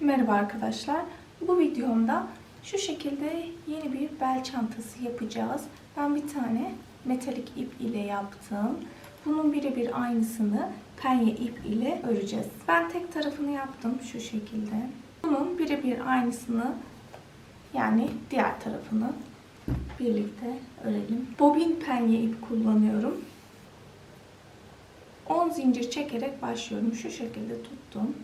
Merhaba arkadaşlar. Bu videomda şu şekilde yeni bir bel çantası yapacağız. Ben bir tane metalik ip ile yaptım. Bunun birebir aynısını penye ip ile öreceğiz. Ben tek tarafını yaptım şu şekilde. Bunun birebir aynısını yani diğer tarafını birlikte örelim. Bobin penye ip kullanıyorum. 10 zincir çekerek başlıyorum. Şu şekilde tuttum.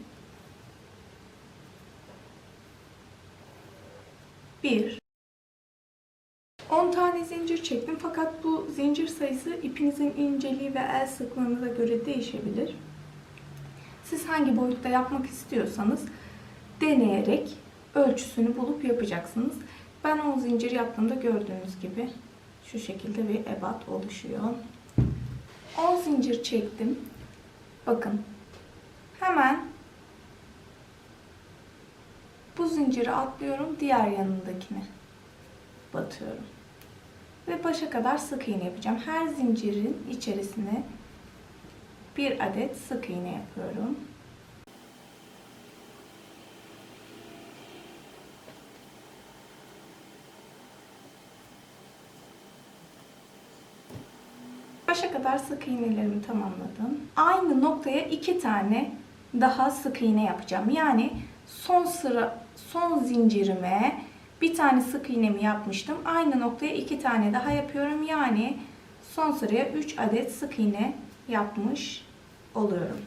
1 10 tane zincir çektim fakat bu zincir sayısı ipinizin inceliği ve el sıklığınıza göre değişebilir. Siz hangi boyutta yapmak istiyorsanız deneyerek ölçüsünü bulup yapacaksınız. Ben 10 zincir yaptığımda gördüğünüz gibi şu şekilde bir ebat oluşuyor. 10 zincir çektim. Bakın. Hemen bu zinciri atlıyorum. Diğer yanındakine batıyorum. Ve başa kadar sık iğne yapacağım. Her zincirin içerisine bir adet sık iğne yapıyorum. Başa kadar sık iğnelerimi tamamladım. Aynı noktaya iki tane daha sık iğne yapacağım. Yani son sıra son zincirime bir tane sık iğnemi yapmıştım. Aynı noktaya iki tane daha yapıyorum. Yani son sıraya 3 adet sık iğne yapmış oluyorum.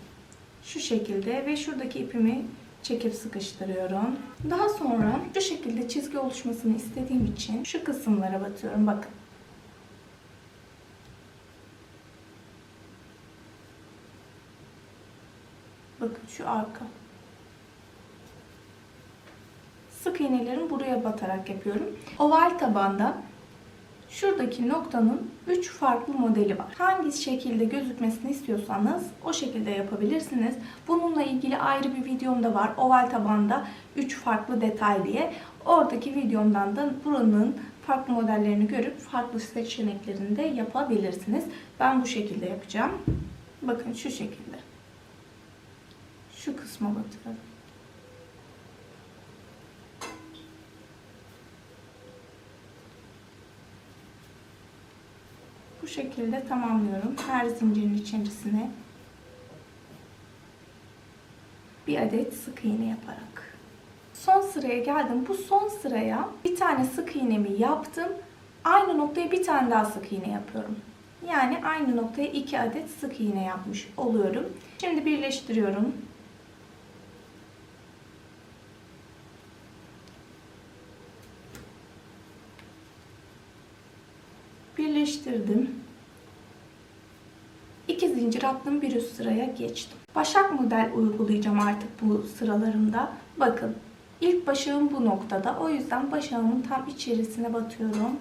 Şu şekilde ve şuradaki ipimi çekip sıkıştırıyorum. Daha sonra şu şekilde çizgi oluşmasını istediğim için şu kısımlara batıyorum. Bakın. Bakın şu arka. Sık iğnelerimi buraya batarak yapıyorum. Oval tabanda şuradaki noktanın 3 farklı modeli var. Hangi şekilde gözükmesini istiyorsanız o şekilde yapabilirsiniz. Bununla ilgili ayrı bir videom da var. Oval tabanda 3 farklı detay diye. Oradaki videomdan da buranın farklı modellerini görüp farklı seçeneklerini de yapabilirsiniz. Ben bu şekilde yapacağım. Bakın şu şekilde. Şu kısma batıralım. Bu şekilde tamamlıyorum. Her zincirin içerisine bir adet sık iğne yaparak. Son sıraya geldim. Bu son sıraya bir tane sık iğnemi yaptım. Aynı noktaya bir tane daha sık iğne yapıyorum. Yani aynı noktaya iki adet sık iğne yapmış oluyorum. Şimdi birleştiriyorum. Birleştirdim. İki zincir attım bir üst sıraya geçtim. Başak model uygulayacağım artık bu sıralarımda. Bakın ilk başağım bu noktada. O yüzden başağımın tam içerisine batıyorum.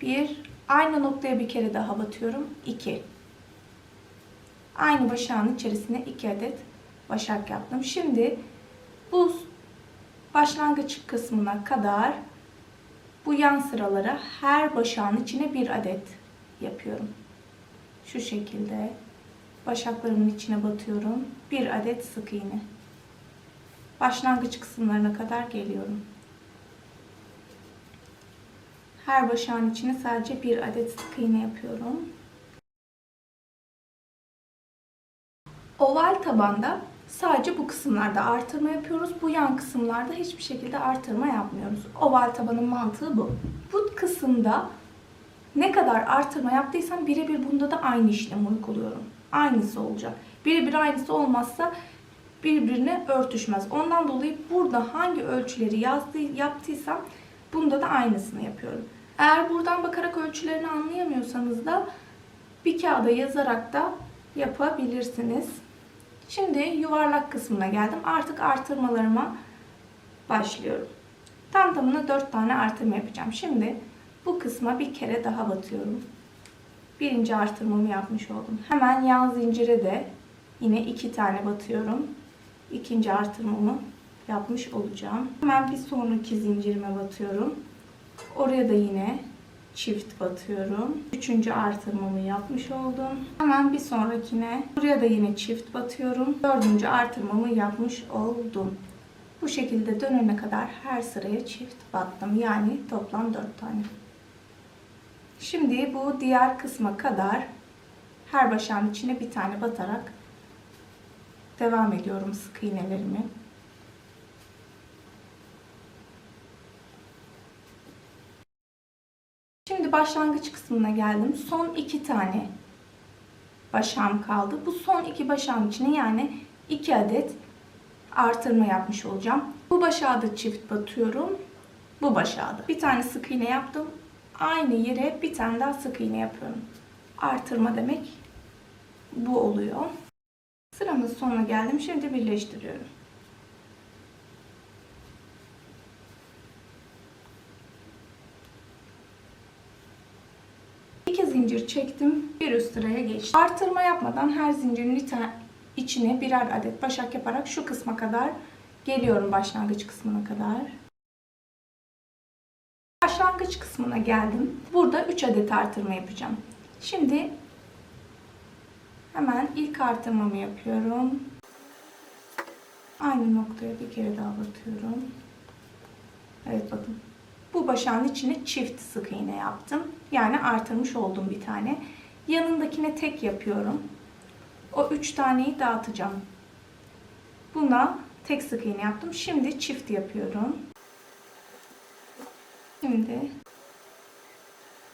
Bir, aynı noktaya bir kere daha batıyorum. İki. Aynı başağın içerisine iki adet başak yaptım. Şimdi bu başlangıç kısmına kadar bu yan sıralara her başağın içine bir adet yapıyorum. Şu şekilde başaklarımın içine batıyorum. Bir adet sık iğne. Başlangıç kısımlarına kadar geliyorum. Her başağın içine sadece bir adet sık iğne yapıyorum. Oval tabanda sadece bu kısımlarda artırma yapıyoruz. Bu yan kısımlarda hiçbir şekilde artırma yapmıyoruz. Oval tabanın mantığı bu. Bu kısımda ne kadar artırma yaptıysam birebir bunda da aynı işlemi uyguluyorum. Aynısı olacak. Birebir aynısı olmazsa birbirine örtüşmez. Ondan dolayı burada hangi ölçüleri yazdı, yaptıysam bunda da aynısını yapıyorum. Eğer buradan bakarak ölçülerini anlayamıyorsanız da bir kağıda yazarak da yapabilirsiniz. Şimdi yuvarlak kısmına geldim. Artık artırmalarıma başlıyorum. Tam tamına 4 tane artırma yapacağım. Şimdi bu kısma bir kere daha batıyorum. Birinci artırmamı yapmış oldum. Hemen yan zincire de yine iki tane batıyorum. İkinci artırmamı yapmış olacağım. Hemen bir sonraki zincirime batıyorum. Oraya da yine çift batıyorum. Üçüncü artırmamı yapmış oldum. Hemen bir sonrakine buraya da yine çift batıyorum. Dördüncü artırmamı yapmış oldum. Bu şekilde dönene kadar her sıraya çift battım. Yani toplam 4 tane. Şimdi bu diğer kısma kadar her başağın içine bir tane batarak devam ediyorum sık iğnelerimi. Şimdi başlangıç kısmına geldim. Son iki tane başağım kaldı. Bu son iki başağın içine yani iki adet artırma yapmış olacağım. Bu başağı da çift batıyorum. Bu başağı da. Bir tane sık iğne yaptım. Aynı yere bir tane daha sık iğne yapıyorum. Artırma demek bu oluyor. Sıramın sonuna geldim. Şimdi birleştiriyorum. İki zincir çektim. Bir üst sıraya geçtim. Artırma yapmadan her zincirin içine birer adet başak yaparak şu kısma kadar geliyorum başlangıç kısmına kadar. Başlangıç kısmına geldim. Burada 3 adet artırma yapacağım. Şimdi hemen ilk artırmamı yapıyorum. Aynı noktaya bir kere daha batıyorum. Evet bakın. Bu başağın içine çift sık iğne yaptım. Yani artırmış oldum bir tane. Yanındakine tek yapıyorum. O üç taneyi dağıtacağım. Buna tek sık iğne yaptım. Şimdi çift yapıyorum. Şimdi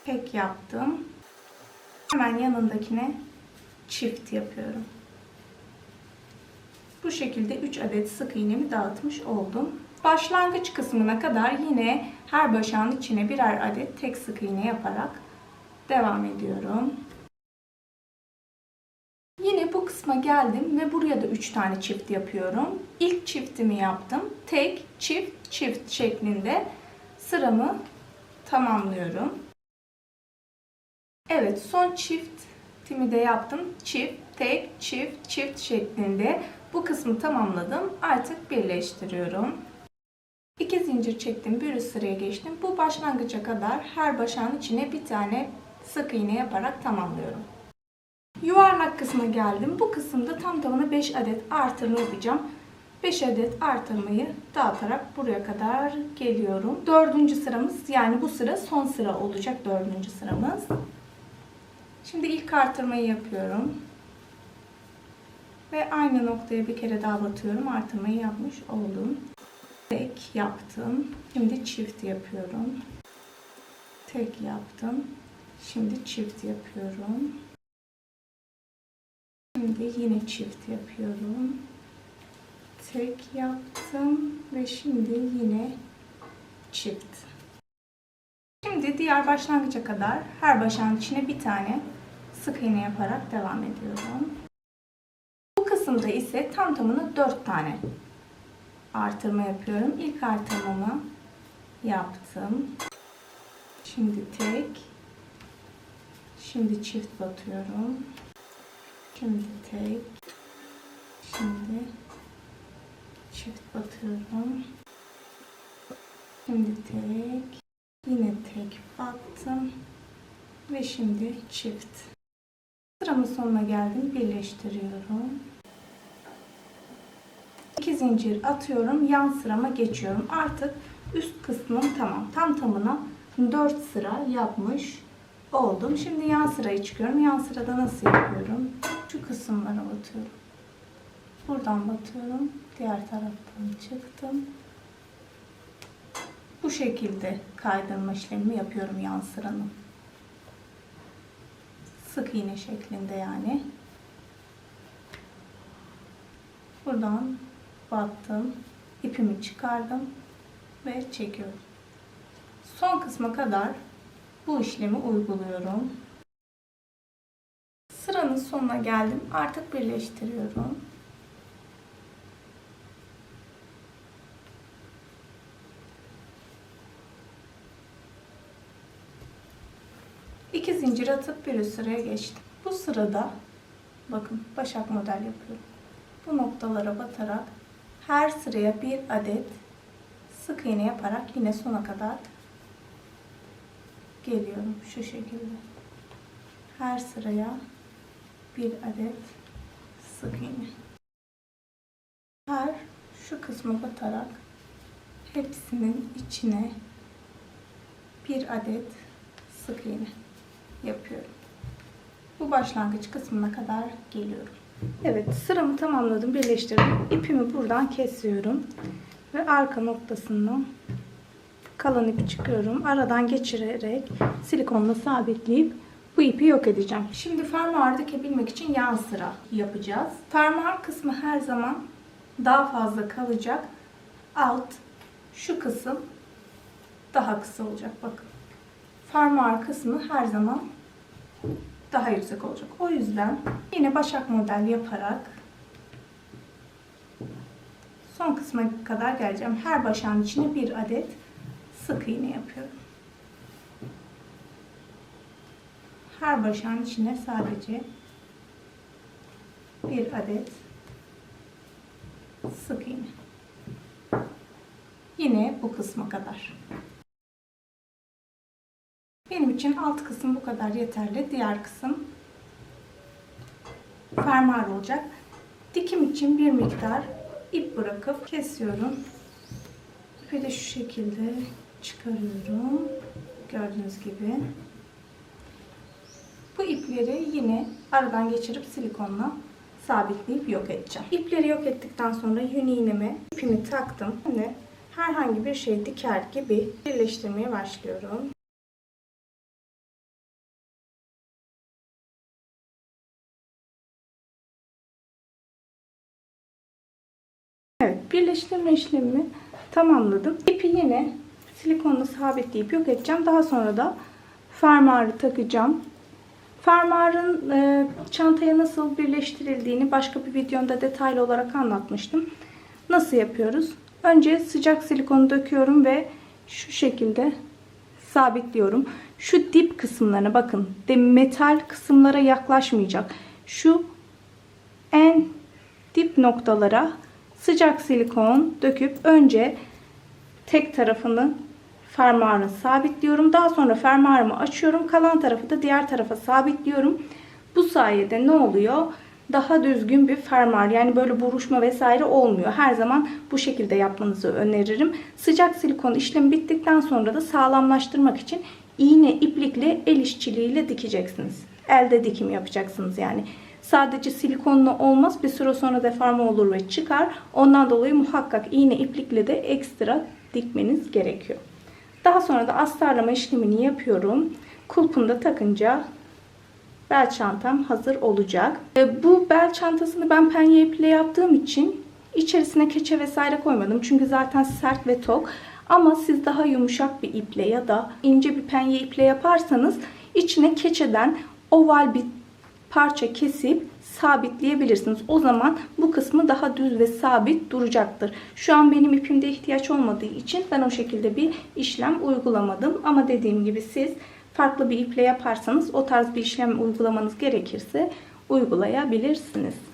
tek yaptım. Hemen yanındakine çift yapıyorum. Bu şekilde 3 adet sık iğnemi dağıtmış oldum. Başlangıç kısmına kadar yine her başağın içine birer adet tek sık iğne yaparak devam ediyorum. Yine bu kısma geldim ve buraya da 3 tane çift yapıyorum. İlk çiftimi yaptım. Tek, çift, çift şeklinde sıramı tamamlıyorum. Evet, son çiftimi de yaptım. Çift, tek, çift, çift şeklinde bu kısmı tamamladım. Artık birleştiriyorum. İki zincir çektim, bir üst sıraya geçtim. Bu başlangıca kadar her başağın içine bir tane sık iğne yaparak tamamlıyorum. Yuvarlak kısma geldim. Bu kısımda tam tamına 5 adet artırma yapacağım. 5 adet artırmayı dağıtarak buraya kadar geliyorum. Dördüncü sıramız yani bu sıra son sıra olacak dördüncü sıramız. Şimdi ilk artırmayı yapıyorum. Ve aynı noktaya bir kere daha batıyorum. Artırmayı yapmış oldum. Tek yaptım. Şimdi çift yapıyorum. Tek yaptım. Şimdi çift yapıyorum. Şimdi yine çift yapıyorum. Tek yaptım ve şimdi yine çift. Şimdi diğer başlangıca kadar her başağın bir tane sık iğne yaparak devam ediyorum. Bu kısımda ise tam tamına 4 tane artırma yapıyorum. İlk artırmamı yaptım. Şimdi tek. Şimdi çift batıyorum. Şimdi tek. Şimdi çift batıyorum. Şimdi tek. Yine tek battım. Ve şimdi çift. Sıramın sonuna geldim. Birleştiriyorum. 2 zincir atıyorum. Yan sırama geçiyorum. Artık üst kısmım tamam. Tam tamına 4 sıra yapmış oldum. Şimdi yan sıraya çıkıyorum. Yan sırada nasıl yapıyorum? Şu kısımlara batıyorum. Buradan batıyorum. Diğer taraftan çıktım. Bu şekilde kaydırma işlemimi yapıyorum yan sıranın. Sık iğne şeklinde yani. Buradan battım. ipimi çıkardım ve çekiyorum. Son kısma kadar bu işlemi uyguluyorum. Sıranın sonuna geldim. Artık birleştiriyorum. İki zincir atıp bir üst sıraya geçtim. Bu sırada bakın başak model yapıyorum. Bu noktalara batarak her sıraya bir adet sık iğne yaparak yine sona kadar geliyorum şu şekilde. Her sıraya bir adet sık iğne. Her şu kısmı batarak hepsinin içine bir adet sık iğne yapıyorum. Bu başlangıç kısmına kadar geliyorum. Evet sıramı tamamladım birleştirdim. İpimi buradan kesiyorum. Ve arka noktasından kalan ipi çıkıyorum. Aradan geçirerek silikonla sabitleyip bu ipi yok edeceğim. Şimdi fermuar dikebilmek için yan sıra yapacağız. Fermuar kısmı her zaman daha fazla kalacak. Alt şu kısım daha kısa olacak. Bakın. Fermuar kısmı her zaman daha yüksek olacak. O yüzden yine başak model yaparak son kısma kadar geleceğim. Her başağın içine bir adet sık iğne yapıyorum. Her başağın içine sadece bir adet sık iğne. Yine bu kısma kadar. Benim için alt kısım bu kadar yeterli. Diğer kısım fermuar olacak. Dikim için bir miktar ip bırakıp kesiyorum. İpi de şu şekilde çıkarıyorum. Gördüğünüz gibi. Bu ipleri yine aradan geçirip silikonla sabitleyip yok edeceğim. İpleri yok ettikten sonra yün iğneme ipimi taktım. Şimdi herhangi bir şey diker gibi birleştirmeye başlıyorum. Birleştirme işlemimi tamamladım. İpi yine silikonla sabitleyip yok edeceğim. Daha sonra da fermuarı takacağım. Fermuarın e, çantaya nasıl birleştirildiğini başka bir videomda detaylı olarak anlatmıştım. Nasıl yapıyoruz? Önce sıcak silikonu döküyorum ve şu şekilde sabitliyorum. Şu dip kısımlarına bakın. De metal kısımlara yaklaşmayacak. Şu en dip noktalara sıcak silikon döküp önce tek tarafını fermuarını sabitliyorum. Daha sonra fermuarımı açıyorum. Kalan tarafı da diğer tarafa sabitliyorum. Bu sayede ne oluyor? Daha düzgün bir fermuar yani böyle buruşma vesaire olmuyor. Her zaman bu şekilde yapmanızı öneririm. Sıcak silikon işlemi bittikten sonra da sağlamlaştırmak için iğne iplikle el işçiliğiyle dikeceksiniz. Elde dikim yapacaksınız yani. Sadece silikonla olmaz. Bir süre sonra deforme olur ve çıkar. Ondan dolayı muhakkak iğne iplikle de ekstra dikmeniz gerekiyor. Daha sonra da astarlama işlemini yapıyorum. Kulpunu da takınca bel çantam hazır olacak. E, Bu bel çantasını ben penye iple yaptığım için içerisine keçe vesaire koymadım. Çünkü zaten sert ve tok. Ama siz daha yumuşak bir iple ya da ince bir penye iple yaparsanız içine keçeden oval bir parça kesip sabitleyebilirsiniz. O zaman bu kısmı daha düz ve sabit duracaktır. Şu an benim ipimde ihtiyaç olmadığı için ben o şekilde bir işlem uygulamadım. Ama dediğim gibi siz farklı bir iple yaparsanız o tarz bir işlem uygulamanız gerekirse uygulayabilirsiniz.